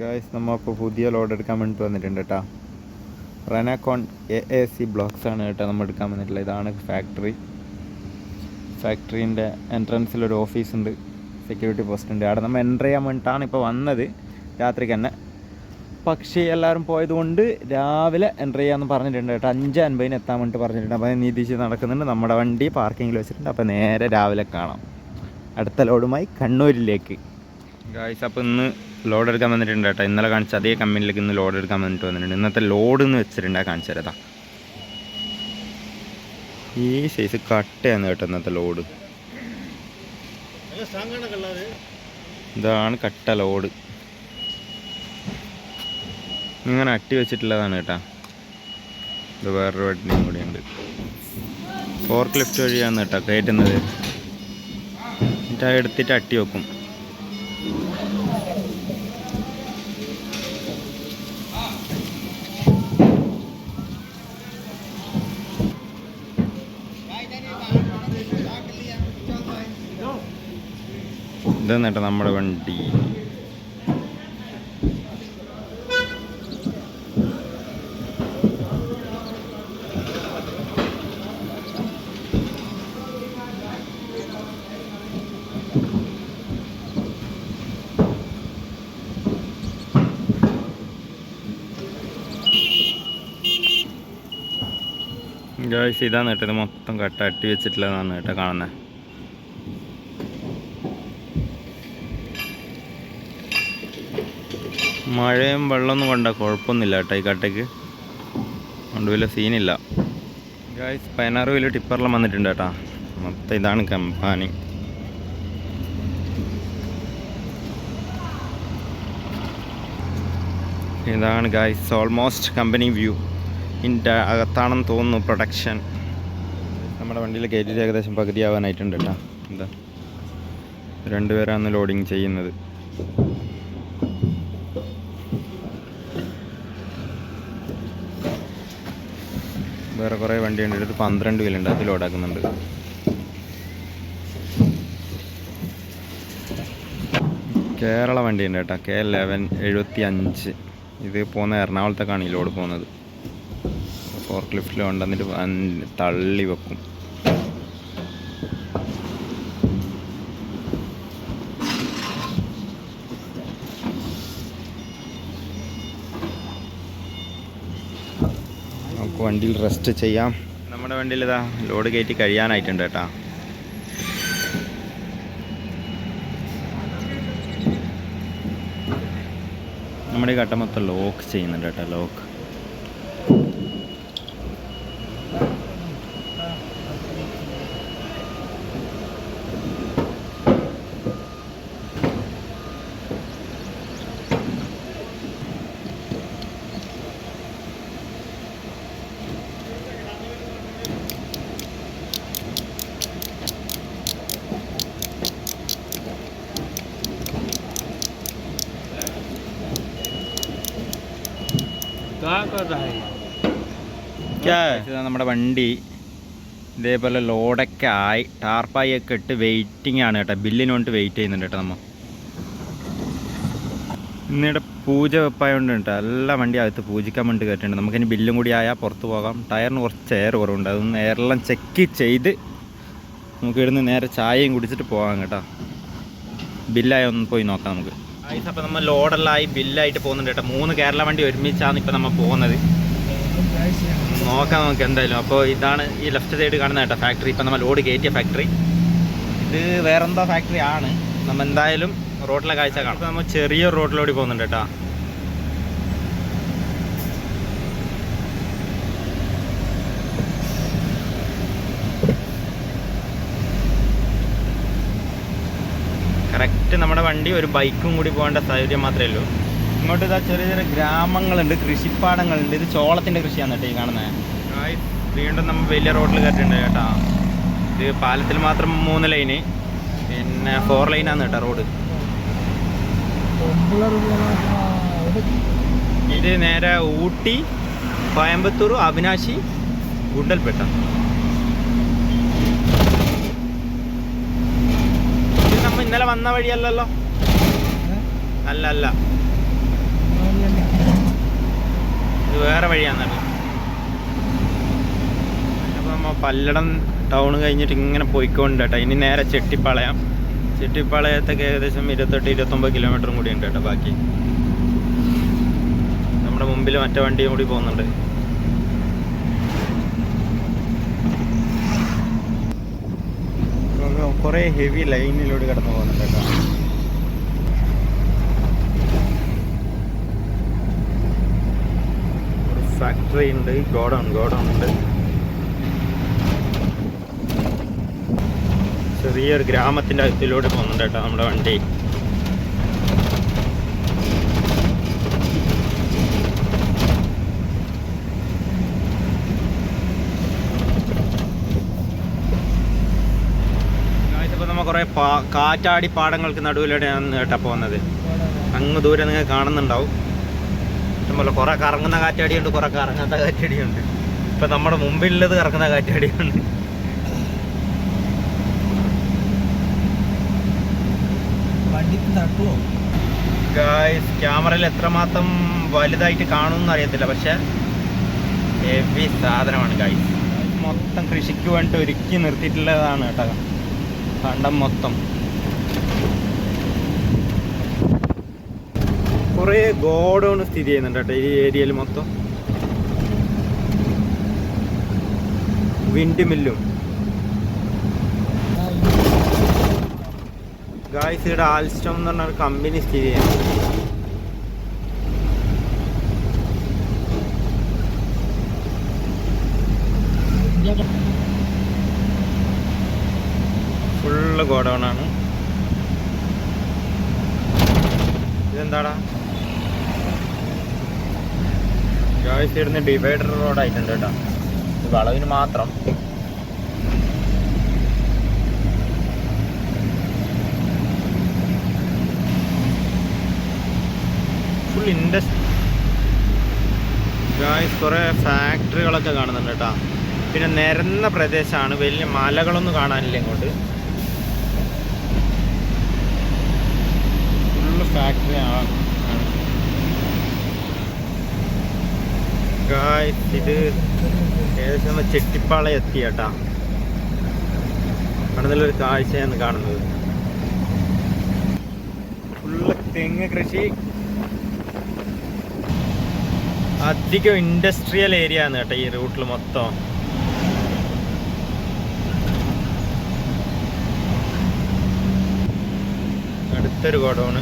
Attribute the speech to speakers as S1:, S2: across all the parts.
S1: Guys നമ്മൾ ഇപ്പോൾ പുതിയ ലോഡ് എടുക്കാൻ വേണ്ടിയിട്ട് വന്നിട്ടുണ്ട് കേട്ടോ റെനാക്കോൺ എ എ സി ബ്ലോക്സ് ആണ് കേട്ടോ നമ്മൾ എടുക്കാൻ വന്നിട്ടുള്ളത്. ഇതാണ് ഫാക്ടറി ഫാക്ടറീന്റെ എൻട്രൻസിലൊരു ഓഫീസ് ഉണ്ട്. സെക്യൂരിറ്റി പോസ്റ്റ് ഉണ്ട്. അവിടെ നമ്മൾ എന്റർ ചെയ്യാൻ വേണ്ടിയിട്ടാണ് ഇപ്പോൾ വന്നത്. രാത്രിക്ക് തന്നെ. പക്ഷേ എല്ലാവരും പോയതുകൊണ്ട് രാവിലെ എന്റർ ചെയ്യാമെന്ന് പറഞ്ഞിട്ടുണ്ട് കേട്ടോ അഞ്ച് അൻപതിന് എത്താൻ വേണ്ടിയിട്ട് പറഞ്ഞിട്ടുണ്ട്. അപ്പോൾ നീതിച്ച് നടക്കുന്നുണ്ട്. നമ്മുടെ വണ്ടി പാർക്കിങ്ങിൽ വെച്ചിട്ടുണ്ട്. അപ്പോൾ നേരെ രാവിലെ കാണാം. അടുത്ത ലോഡുമായി കണ്ണൂരിലേക്ക്. ഗായ്സ് അപ്പോൾ ഇന്ന് ലോഡ് എടുക്കാൻ വന്നിട്ടുണ്ട് കേട്ടോ. ഇന്നലെ കാണിച്ച അതേ കമ്പനിയിലേക്ക് ഇന്ന് ലോഡ് എടുക്കാൻ വന്നിട്ട് വന്നിട്ടുണ്ട്. ഇന്നത്തെ ലോഡ് എന്ന് വെച്ചിട്ടുണ്ടാ കാണിച്ചു ഈ സൈസ് കട്ടയാണ് കേട്ടോ ഇന്നത്തെ ലോഡ് ഇതാണ് കട്ട ലോഡ് ഇങ്ങനെ അട്ടി വെച്ചിട്ടുള്ളതാണ് കേട്ടോ. ഇത് വേറൊരു വട്ടിനും കൂടിയുണ്ട് ഫോർക്ക് ലിഫ്റ്റ് വഴിയാണ് കേട്ടോ കയറ്റുന്നത്. എന്നിട്ട് എടുത്തിട്ട് അട്ടി വെക്കും. ഇതാണ് കേട്ടോ നമ്മുടെ വണ്ടി. ഇതാണ് കേട്ടോ ഇത് മൊത്തം കട്ട. അട്ടി വെച്ചിട്ടുള്ളതാണ് കേട്ടോ കാണുന്നത് മഴയും വെള്ളമൊന്നും കണ്ട കുഴപ്പമൊന്നുമില്ല കേട്ടോ ഈ കട്ടയ്ക്ക് അതുകൊണ്ട് വലിയ സീനില്ല. ഗായ്സ് പതിനാറ് വലിയ ടിപ്പറെല്ലാം വന്നിട്ടുണ്ട് കേട്ടോ. മൊത്തം ഇതാണ് കമ്പാനി. ഇതാണ് ഗായ്സ് ഓൾമോസ്റ്റ് കമ്പനി വ്യൂ ഇതിന്റെ അകത്താണെന്ന് തോന്നുന്നു പ്രൊഡക്ഷൻ നമ്മുടെ വണ്ടിയിൽ കയറ്റിട്ട് ഏകദേശം പകുതിയാവാനായിട്ടുണ്ട് കേട്ടോ. എന്താ? രണ്ടുപേരാണ് ലോഡിങ് ചെയ്യുന്നത്. വേറെ കുറേ വണ്ടിയുണ്ട്. ഇത് പന്ത്രണ്ട് വീലുണ്ട്. അത് ലോഡാക്കുന്നുണ്ട്. കേരള വണ്ടിയുണ്ട് കേട്ടോ. കെ ലെവൻ എഴുപത്തി അഞ്ച് ഇത് പോകുന്ന എറണാകുളത്തേക്കാണ് ഈ ലോഡ് പോകുന്നത്. ഫോർക്ക് ലിഫ്റ്റിൽ കൊണ്ടുവന്നിട്ട് തള്ളി വെക്കും. നമുക്ക് വണ്ടിയിൽ റെസ്റ്റ് ചെയ്യാം. നമ്മുടെ വണ്ടിയിൽ ഇതാ ലോഡ് കയറ്റി കഴിയാനായിട്ടുണ്ട് കേട്ടോ. നമ്മുടെ ഈ കട്ട മൊത്തം ലോക്ക് ചെയ്യുന്നുണ്ട് കേട്ടോ ലോക്ക് നമ്മുടെ വണ്ടി. ഇതേപോലെ ലോഡൊക്കെ ആയി. ടാർപ്പായി ഒക്കെ ഇട്ട് വെയിറ്റിംഗ് ആണ് കേട്ടോ. ബില്ലിന് വെയിറ്റ് ചെയ്യുന്നുണ്ട് കേട്ടോ നമ്മൾ ഇന്നിവിടെ പൂജ വെപ്പായോണ്ട് കേട്ടോ എല്ലാ വണ്ടി അകത്ത് പൂജിക്കാൻ വേണ്ടി കയറ്റിട്ടുണ്ട് നമുക്കിനി ബില്ലും കൂടി ആയാൽ പുറത്ത് പോകാം. ടയറിന് കുറച്ച് എയർ കുറവുണ്ട്. അതൊന്ന് എയറെല്ലാം ചെക്ക് ചെയ്ത് നമുക്ക് ഇവിടുന്ന് നേരെ ചായയും കുടിച്ചിട്ട് പോകാം കേട്ടോ. ബില്ലായി ഒന്ന് പോയി നോക്കാം നമുക്ക്. അപ്പോൾ നമ്മൾ ലോഡെല്ലാം ആയി ബില്ലായിട്ട് പോകുന്നുണ്ട് കേട്ടോ. മൂന്ന് കേരള വണ്ടി ഒരുമിച്ചാണ് ഇപ്പോൾ നമ്മൾ പോകുന്നത്. നോക്കാം നമുക്ക് എന്തായാലും. അപ്പോൾ ഇതാണ് ഈ ലെഫ്റ്റ് സൈഡ് കാണുന്ന കേട്ടോ ഫാക്ടറി ഇപ്പോൾ നമ്മൾ ലോഡ് കയറ്റിയ ഫാക്ടറി ഇത് വേറെന്താ ഫാക്ടറി ആണ്. നമ്മൾ എന്തായാലും റോഡിലെ കാഴ്ച കാണാം. നമ്മൾ ചെറിയ റോഡിലൂടെ പോകുന്നുണ്ട് കേട്ടോ. കറക്റ്റ് നമ്മുടെ വണ്ടി ഒരു ബൈക്കും കൂടി പോകേണ്ട സൗകര്യം മാത്രമേ ഉള്ളൂ. ഇങ്ങോട്ട് ഇതാ ചെറിയ ചെറിയ ഗ്രാമങ്ങളുണ്ട് കൃഷിപ്പാടങ്ങളുണ്ട്. ഇത് ചോളത്തിന്റെ കൃഷിയാണ് കേട്ടോ ഈ കാണുന്നത് വീണ്ടും നമ്മൾ വലിയ റോഡിൽ കയറ്റിട്ടുണ്ട് കേട്ടോ. ഇത് പാലത്തിൽ മാത്രം മൂന്ന് ലൈന്. പിന്നെ ഫോർ ലൈനാണ് കേട്ടോ റോഡ്. ഇത് നേരെ ഊട്ടി കോയമ്പത്തൂർ അവിനാശി ഗുണ്ടൽപേട്ട. ഇന്നലെ വന്ന വഴിയല്ലല്ലോ. അല്ല അല്ല ഇത് വേറെ വഴിയാന്നല്ലോ. നമ്മൾ പല്ലടം ടൗൺ കഴിഞ്ഞിട്ട് ഇങ്ങനെ പോയിക്കൊണ്ട് കേട്ടോ ഇനി നേരെ ചെട്ടിപ്പാളയം. ചെട്ടിപ്പാളയത്തേക്ക് ഏകദേശം ഇരുപത്തെട്ട് ഇരുപത്തൊമ്പത് കിലോമീറ്ററും കൂടി ഉണ്ട് കേട്ടോ ബാക്കി. നമ്മുടെ മുമ്പിൽ മറ്റേ വണ്ടിയും കൂടി പോകുന്നുണ്ട്. കുറേ ഹെവി ലൈനിലൂടെ കടന്നു പോകുന്നുണ്ട് കേട്ടോ. ഒരു ഫാക്ടറി ഉണ്ട്. ഗോഡൗൺ ഗോഡൗൺ ഉണ്ട്. ചെറിയൊരു ഗ്രാമത്തിന്റെ അകത്തിലൂടെ പോകുന്നുണ്ട് കേട്ടോ നമ്മുടെ വണ്ടി. കുറേ പാ കാറ്റാടി പാടങ്ങൾക്ക് നടുവിലൂടെയാണ് കേട്ടോ പോകുന്നത്. അങ്ങ് ദൂരെ നിങ്ങൾ കാണുന്നുണ്ടാവും. ഇഷ്ടംപോലെ കുറേ കറങ്ങുന്ന കാറ്റാടിയുണ്ട് കുറേ കറങ്ങാത്ത കാറ്റാടിയുണ്ട്. ഇപ്പം നമ്മുടെ മുമ്പിലുള്ളത് കറങ്ങുന്ന കാറ്റാടിയുണ്ട് ഗായ്സ് ക്യാമറയിൽ എത്രമാത്രം വലുതായിട്ട് കാണുമെന്ന് അറിയത്തില്ല പക്ഷെ ഹെവി സാധനമാണ് ഗായ്സ് മൊത്തം കൃഷിക്ക് വേണ്ടി ഒരുക്കി നിർത്തിയിട്ടുള്ളതാണ് കേട്ടോ കണ്ടം മൊത്തം. കുറേ ഗോഡൗൺ സ്ഥിതി ചെയ്യുന്നുണ്ട് കേട്ടോ ഈ ഏരിയയിൽ മൊത്തം. വിൻഡ് മില്ലും. ഗായ്സ് ഇവിടെ ആൽസ്റ്റം എന്ന് പറഞ്ഞ ഒരു കമ്പനി സ്ഥിതി ചെയ്യുന്നു ഫുള്ള് ഗോഡൗൺ ആണ് ഇതെന്താടാ? ഗായ്സ് ഇടുന്ന ഡിവൈഡർ റോഡ് ആയിട്ടുണ്ട് കേട്ടോ. വളവിന് മാത്രം. ഫുൾ ഇൻഡസ്ട്രി ഗായ്സ് കുറേ ഫാക്ടറികളൊക്കെ കാണുന്നുണ്ട് കേട്ടോ. പിന്നെ നിരന്ന പ്രദേശമാണ്. വലിയ മലകളൊന്നും കാണാനില്ല ഇങ്ങോട്ട്. ഫാക്ടറി ആണ്. ഗായ്സ് ഇത് ഏകദേശം നമ്മൾ എത്തി കേട്ടാ. അവിടെ നല്ലൊരു കാഴ്ചയാണ് കാണുന്നത്. ഫുള്ള് തെങ്ങ് കൃഷി. അധികം ഇൻഡസ്ട്രിയൽ ഏരിയ ആണ് കേട്ടോ ഈ റൂട്ടിൽ മൊത്തം. അടുത്തൊരു ഗോഡൗണ്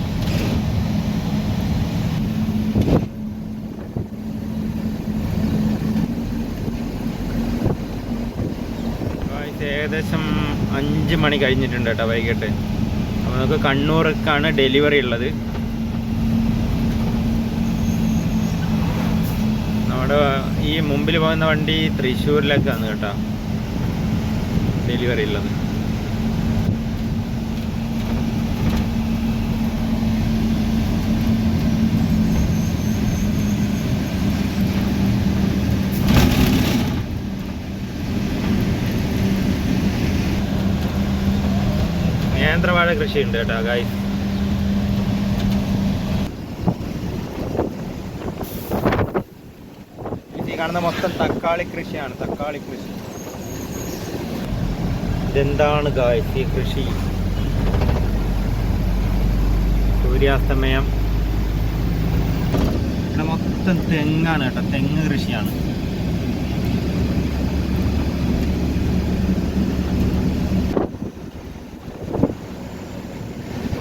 S1: ഗായ്സ്, ഏകദേശം അഞ്ച് മണി കഴിഞ്ഞിട്ടുണ്ട് കേട്ടോ വൈകിട്ട്. അപ്പോൾ നമുക്ക് കണ്ണൂർക്കാണ് ഡെലിവറി ഉള്ളത്. നമ്മുടെ ഈ മുമ്പിൽ പോകുന്ന വണ്ടി തൃശ്ശൂരിലേക്കാണ് കേട്ടോ ഡെലിവറി ഉള്ളത്. നേന്ത്രവാഴ കൃഷിയുണ്ട് കേട്ടോ ഗായ് കാണുന്ന മൊത്തം തക്കാളി കൃഷിയാണ് തക്കാളി കൃഷി. ഇതെന്താണ് ഗായ്സ് ഈ കൃഷി? സൂര്യാസ്തമയം. മൊത്തം തെങ്ങാണ് കേട്ടോ തെങ്ങ് കൃഷിയാണ്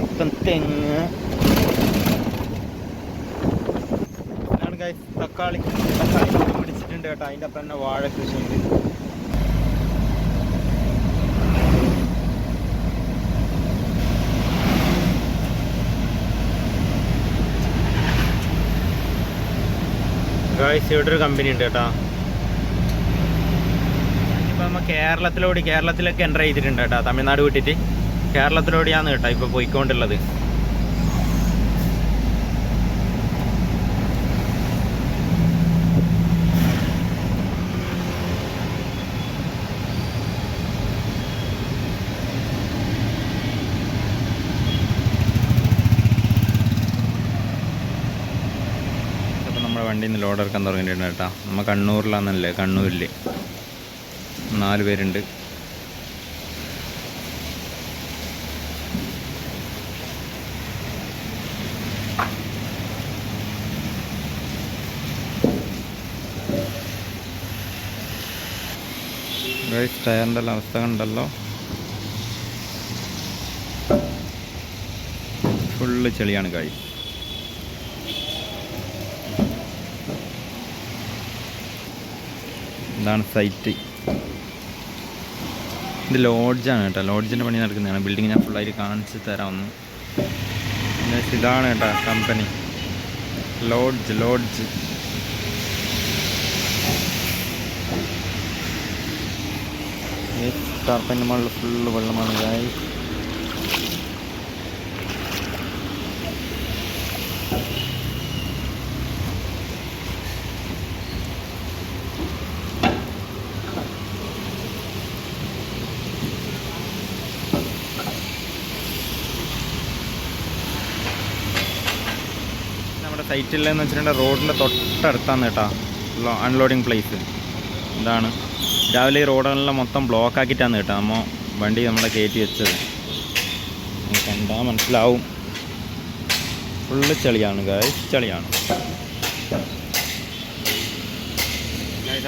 S1: മൊത്തം തെങ്ങ്. തക്കാളി. തക്കാളി പിടിച്ചിട്ടുണ്ട് കേട്ടോ. അതിന്റെ അപ്പം തന്നെ വാഴ കൃഷിയുണ്ട്. ഗായ്സ് ഇവിടെ ഒരു കമ്പനി ഉണ്ട് കേട്ടോ. ഇനിയിപ്പോൾ നമ്മൾ കേരളത്തിലോടി കേരളത്തിലൊക്കെ എന്റർ ചെയ്തിട്ടുണ്ട് കേട്ടോ. തമിഴ്നാട് വിട്ടിട്ട്. കേരളത്തിലൂടെയാണ് കേട്ടോ ഇപ്പോൾ പോയിക്കൊണ്ടുള്ളത്. വണ്ടിയിൽ ലോഡ് ഇറക്കാൻ തുടങ്ങിയിട്ടുണ്ട് കേട്ടോ. നമ്മൾ കണ്ണൂരിലാണെന്നല്ലേ കണ്ണൂരിൽ നാല് പേരുണ്ട്. ഗൈസ് ടയറിന്റെ അവസ്ഥ കണ്ടല്ലോ ഫുള്ള് ചെളിയാണ് ഗൈസ് ഇതാണ് സൈറ്റ് ഇത് ലോഡ്ജാണ് കേട്ടോ. ലോഡ്ജിന്റെ പണി നടക്കുന്നതാണ്. ബിൽഡിംഗ് ഞാൻ ഫുള്ളായിട്ട് കാണിച്ച് തരാമെന്ന് ഇതാണ് കേട്ടോ കമ്പനി ലോഡ്ജ് ലോഡ്ജ് ടാർപ്പന്റെ മുകളിൽ ഫുള്ള് വെള്ളമാണ് ഗായ് നമ്മുടെ സൈറ്റിലെന്ന് വെച്ചിട്ടുണ്ടെങ്കിൽ റോഡിന്റെ തൊട്ടടുത്താണ് കേട്ടോ. അൺലോഡിങ് പ്ലേസ് ഇതാണ്. രാവിലെ ഈ റോഡെല്ലാം മൊത്തം ബ്ലോക്ക് ആക്കിയിട്ടാണ് കേട്ടോ നമ്മൾ വണ്ടി നമ്മളെ കയറ്റി വെച്ചത്. കണ്ടാൽ മനസ്സിലാവും. ഫുള്ള് ചെളിയാണ് ഗായ്സ് ചെളിയാണ്.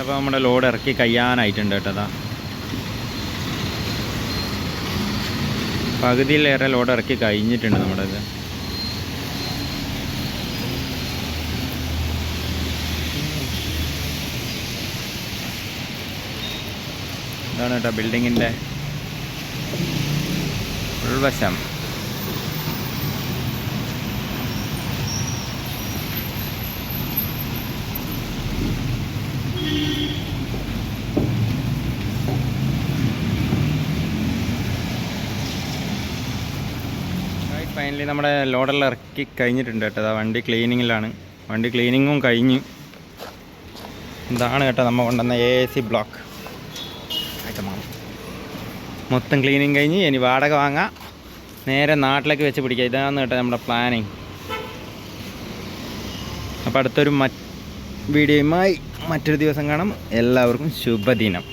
S1: അപ്പോൾ നമ്മുടെ ലോഡ് ഇറക്കി കഴിയാനായിട്ടുണ്ട് കേട്ടോ അതാ പകുതിയിലേറെ ലോഡ് ഇറക്കി കഴിഞ്ഞിട്ടുണ്ട് നമ്മുടെ ഇത്. ഇതാണ് കേട്ടോ ബിൽഡിങ്ങിന്റെ ഉൾവശം. ഫൈനലി നമ്മുടെ ലോഡെല്ലാം ഇറക്കി കഴിഞ്ഞിട്ടുണ്ട് കേട്ടോ. വണ്ടി ക്ലീനിങ്ങിലാണ് വണ്ടി ക്ലീനിങ്ങും കഴിഞ്ഞ്. ഇതാണ് കേട്ടോ നമ്മൾ കൊണ്ടുവന്ന എ സി ബ്ലോക്ക് മൊത്തം ക്ലീനിങ് കഴിഞ്ഞ് ഇനി വാടക വാങ്ങാം. നേരെ നാട്ടിലേക്ക് വെച്ച് പിടിക്കുക ഇതാണ് കേട്ടോ നമ്മുടെ പ്ലാനിങ് അപ്പോൾ അടുത്തൊരു മറ്റ് വീഡിയോയുമായി മറ്റൊരു ദിവസം കാണാം. എല്ലാവർക്കും ശുഭദിനം.